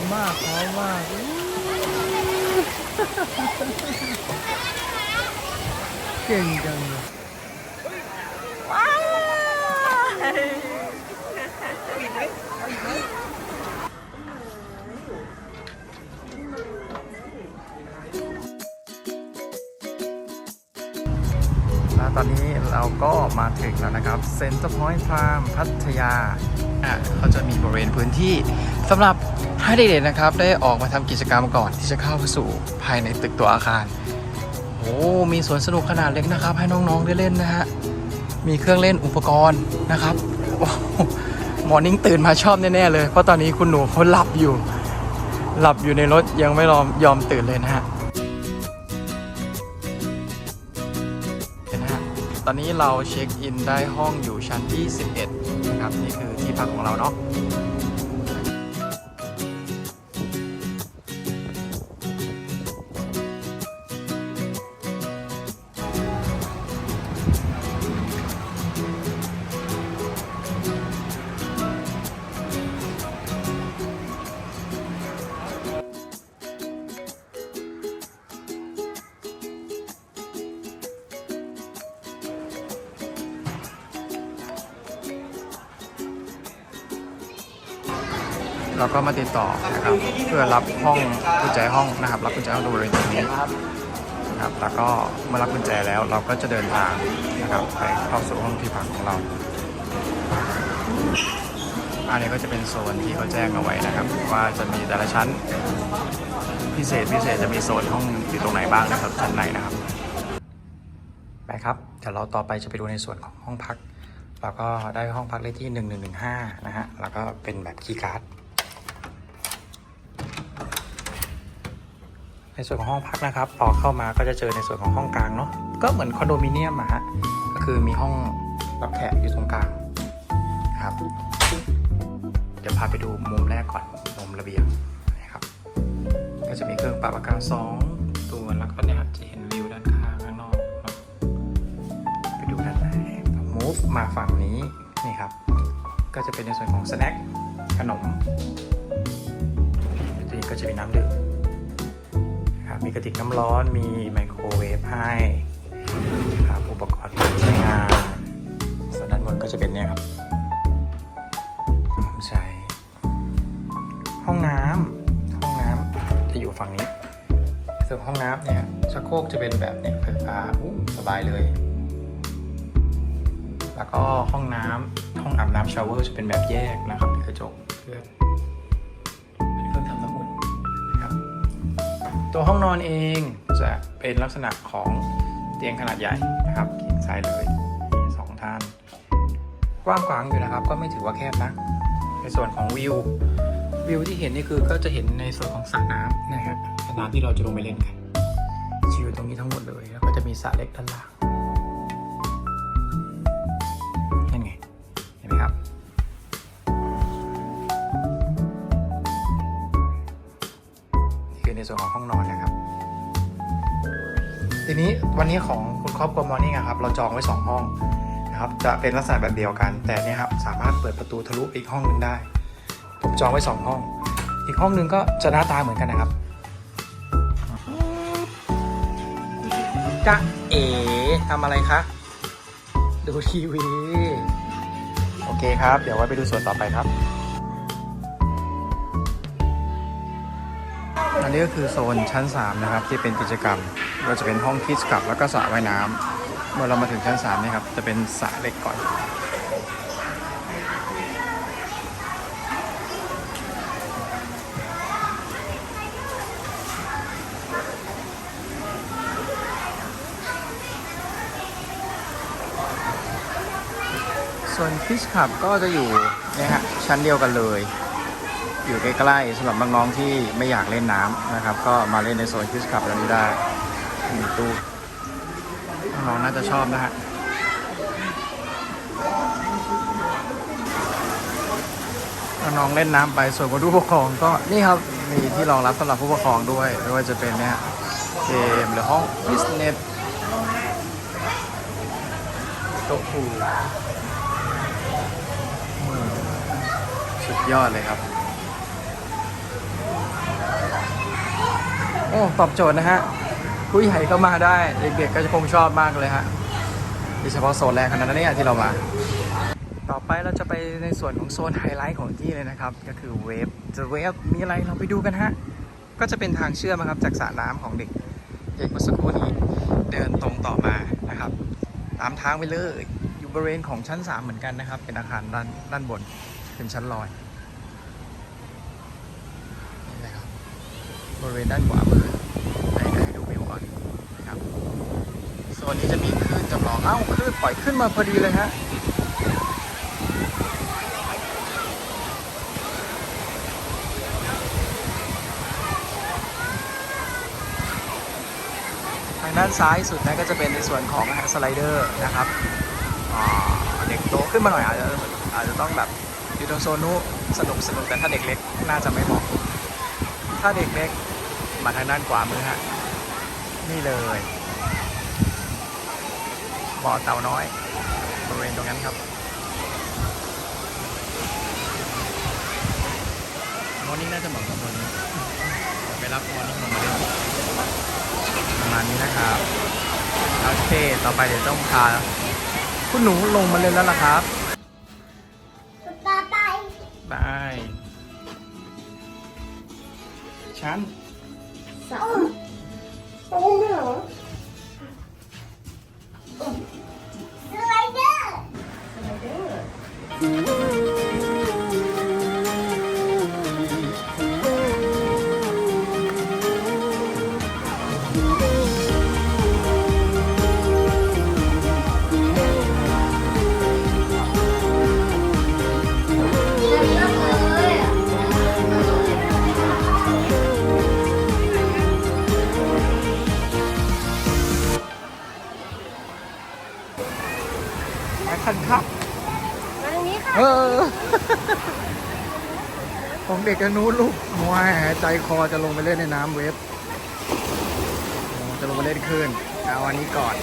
มมากหอมมากเก่งจังเลยว้าวแล้วตอนนี้เราก็มาถึงแล้วนะครับเซ็นเตอร์พอยต์ฟาร์มพัทยาอะเขาจะมีบริเวณพื้นที่สำหรับ ให้เด็กๆนะครับได้ออกมาทำกิจกรรมก่อนที่จะเข้าสู่ภายในตึกตัวอาคารโอ้มีสวนสนุกขนาดเล็กนะครับ ให้น้องๆได้เล่นนะฮะมีเครื่องเล่นอุปกรณ์นะครับโอ้โหมอนิ่งตื่นมาชอบแน่ๆเลย เพราะตอนนี้คุณหนูเขาหลับอยู่ หลับอยู่ในรถยังไม่ยอมยอมตื่นเลยนะฮะเห็นนะฮะตอนนี้เราเช็คอินได้ห้องอยู่ชั้นที่ 11 นะครับ นี่คือที่พักของเราเนาะ เราก็มาติดต่อนะครับ เพื่อรับห้องกุญแจห้องนะครับ รับกุญแจห้องบริเวณตรงนี้นะครับแล้วก็เมื่อรับกุญแจแล้วเราก็จะเดินทางนะครับไปเข้าสู่ห้องที่พักของเรา อันนี้ก็จะเป็นโซนที่เขาแจ้งเอาไว้นะครับ ว่าจะมีแต่ละชั้นพิเศษพิเศษจะมีโซนห้องอยู่ตรงไหนบ้างนะครับชั้นไหนนะครับไปครับเดี๋ยวเราต่อไปจะไปดูในส่วนของห้องพักแล้วก็ได้ห้องพักเลขที่ 1115 นะฮะ แล้วก็เป็นแบบคีย์การ์ด ในส่วนของห้องพักนะครับ พอเข้ามาก็จะเจอในส่วนของห้องกลางเนาะก็เหมือนคอนโดมิเนียมอะฮะก็คือมีห้องรับแขกอยู่ตรงกลางนะครับเดี๋ยวพาไปดูมุมแรกก่อนมุมระเบียงนะครับ ก็จะมีเครื่องปรับอากาศสองตัวแล้วก็เนี่ยจะเห็นวิวด้านข้างข้างนอกเนาะไปดูด้านใน move มาฝั่งนี้นี่ครับ ก็จะเป็นในส่วนของสแน็คขนมตัวนี้ก็จะมีน้ำดื่ม มีกระติกน้ำร้อน มีไมโครเวฟให้ครับอุปกรณ์การใช้งาน ส่วนด้านบนก็จะเป็นเนี่ยครับใช้ห้องน้ำห้องน้ำจะอยู่ฝั่งนี้ส่วนห้องน้ำเนี่ยชักโครกจะเป็นแบบเนี่ยไฟฟ้าอู้สบายเลย แล้วก็ห้องน้ำห้องอาบน้ำชาวเวอร์จะเป็นแบบแยกนะครับกระจกเพื่อ ตัวห้องนอนเองจะเป็นลักษณะของเตียงขนาดใหญ่นะครับเคียงซ้ายเลยมีสองท่าน กว้างขวางอยู่นะครับ ก็ไม่ถือว่าแคบนะในส่วนของวิววิวที่เห็นนี่คือก็จะเห็นในส่วนของสระน้ำนะครับสระน้ำที่เราจะลงไปเล่นกันชิวตรงนี้ทั้งหมดเลยแล้วก็จะมีสระเล็กด้านล่าง วันนี้ของคุณครอบครัวมอร์นิ่งอะครับ เราจองไว้ 2 ห้องนะครับ จะเป็นลักษณะแบบเดียวกัน แต่เนี่ยครับสามารถเปิดประตูทะลุอีกห้องหนึงได้ ผมจองไว้ 2 ห้อง อีกห้องหนึงก็จะหน้าตาเหมือนกันนะครับจ๊ะเอ๋ทำอะไรคะ ดูทีวี โอเคครับ เดี๋ยวไว้ไปดูส่วนต่อไปครับ อันนี้ก็คือโซนชั้น 3 นะครับ ที่เป็นกิจกรรม ก็จะเป็นห้องคิดกับแล้วก็สระว่ายน้ำเมื่อเรามาถึงชั้น3เนี่ครับจะเป็นสระเล็กก่อนส่วนฟิชคับก็จะอยู่เนี่ยฮะชั้นเดียวกันเลย อยู่ใกล้ๆสำหรับน้องๆที่ไม่อยากเล่นน้ำนะครับ ก็มาเล่นในโซนฟิชคับตรงนี้ได้ มีตู้น้องน่าจะชอบนะฮะน้องเล่นน้ำไปส่วนผู้ปกครองก็นี่ครับมีที่รองรับสำหรับผู้ปกครองด้วยไม่ว่าจะเป็นเนี่ยเกมหรือห้องฟิตเนสโต๊ะพูลสุดยอดเลยครับโอ้ตอบโจทย์นะฮะ ผู้ใหญ่ก็มาได้ เด็กๆก็จะคงชอบมากเลยฮะโดยเฉพาะโซนแรกขนาดนั้นเนี่ยที่เรามา ต่อไปเราจะไปในส่วนของโซนไฮไลท์ของที่เลยนะครับ ก็คือเวฟจะเวฟมีอะไรเราไปดูกันฮะ ก็จะเป็นทางเชื่อมนะครับจากสระน้ำของเด็กเด็กเมื่อสักครู่นี้เดินตรงต่อมานะครับ ตามทางไปเลยอยู่บริเวณของชั้น 3 เหมือนกันนะครับ เป็นอาคารด้านด้านบนเป็นชั้นลอยนี่นะครับบริเวณด้านขวามือให้ให้ดูวิวก่อนนะครับโซนนี้จะมีคลื่นจำลองเอ้าคลื่น ปล่อยขึ้นมาพอดีเลยฮะทางด้านซ้ายสุดนะก็จะเป็นในส่วนของสไลเดอร์นะครับเด็กโตขึ้นมาหน่อยอาจจะอาจจะต้องแบบอยู่ตรงโซนนู้สนุกสนุกแต่ถ้าเด็กเล็กน่าจะไม่เหมาะถ้าเด็กเล็กมาทางด้านขวามือฮะนี่เลย อเต่าน้อยบริเวณตรงนั้นครับมอนี่น่าจะเหมาะกับตัวนี้เดี๋ยวไปรับมอนี่ลงมาเล่นประมาณนี้นะครับโอเคต่อไปเดี๋ยวต้องพาคุณหนูลงมาเล่นแล้วล่ะครับต่อไปบายชั้นสองตรงเหรอ ม ออของเด็กกันนู้นลูกมวหายใจคอจะลงไปเล่นในน้ำเวฟจะลงไปเล่นคลื่นเอาอันนี้ก่อน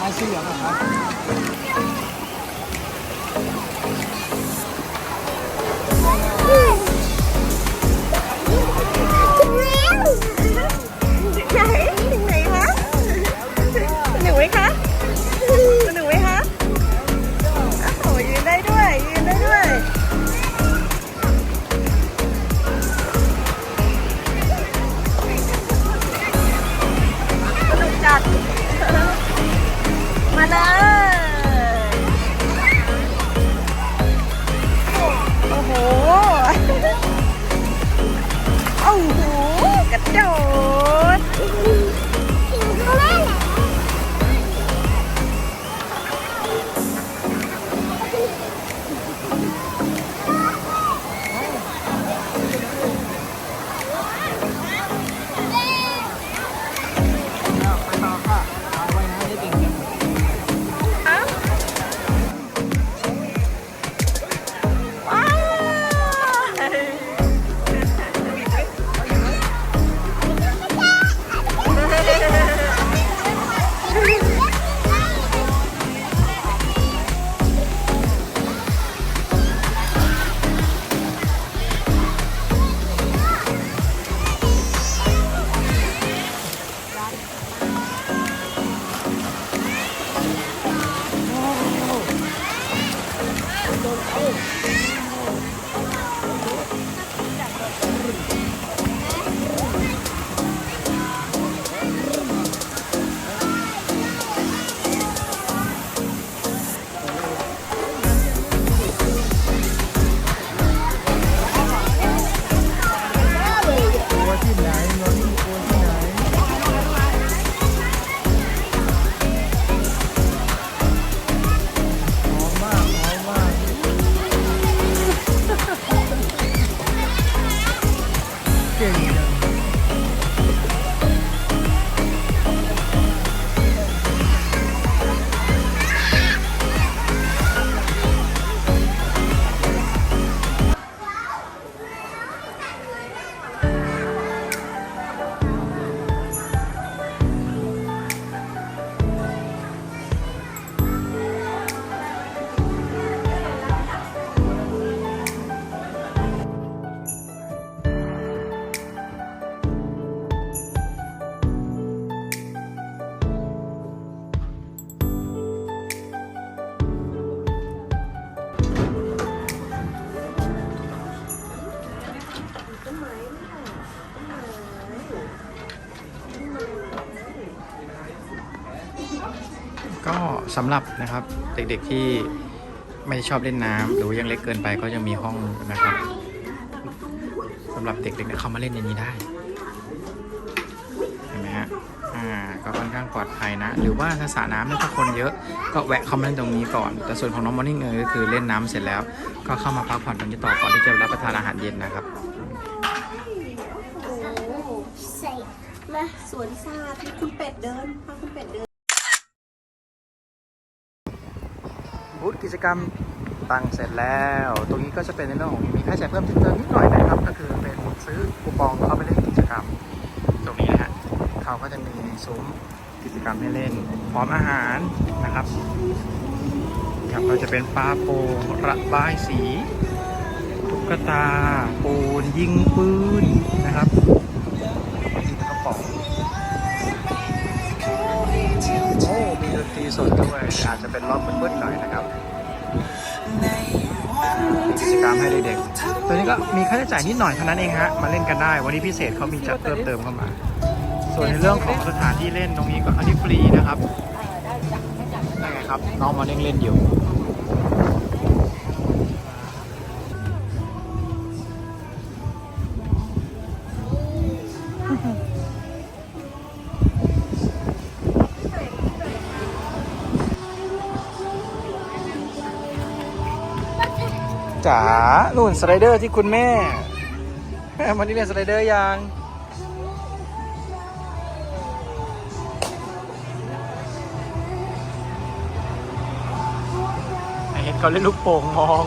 ไม้สีเหลืองเหรอคะถึงแล้ว experience. ก็สำหรับนะครับเด็กๆที่ไม่ชอบเล่นน้ำหรือยังเล็กเกินไปก็ยังมีห้องนะครับสำหรับเด็กๆเเข้ามาเล่นในนี้ได้เห็นไหมฮะอ่าก็ค่อนข้างปลอดภัยนะ หรือว่าถ้าสระน้ำเนี่ยถ้าคนเยอะก็แวะเข้ามาเล่นตรงนี้ก่อน แต่ส่วนของน้องมอร์นิ่งเอก็คือเล่นน้ำเสร็จแล้ว ก็เข้ามาพักผ่อนตรงนี้ต่อก่อนที่จะรับประทานอาหารเย็นนะครับโอ้ใส่มาสวนสัตว์คุณเป็ดเดินพาคุณเป็ดเดิน ธกิจกรรมตั้งเสร็จแล้ว ตรงนี้ก็จะเป็นในเรื่องของมีค่าใช้จ่ายเพิ่มเติมนิดหน่อยนะครับ ก็คือเป็นซื้อคูปองเข้าไปเล่นกิจกรรม ตรงนี้นะฮะเขาก็จะมีซุ้มกิจกรรมให้เล่น พร้อมอาหารนะครับครับก็จะเป็นปลาโประบายสีตุ๊กตาปูนยิงปืนนะครับยิงกระป๋อง อ้มีดนตรีสดด้วยอาจจะเป็นรอบมืดๆหน่อยนะครับกิจกรรมให้เด็กๆตัวนี้ก็มีค่าใช้จ่ายนิดหน่อยเท่านั้นเองฮะมาเล่นกันได้ วันนี้พิเศษเขามีจัดเพิ่มเติมเข้ามา ส่วนในเรื่องของสถานที่เล่นตรงนี้ก็อันนี้ฟรีนะครับได้ไงครับน้องมาเล่นเล่นอยู่ นู่นสไลเดอร์ที่คุณแม่วันนี้เล่นสไลเดอร์ยังไอเห็นเขาเล่นลูกโป่งมอง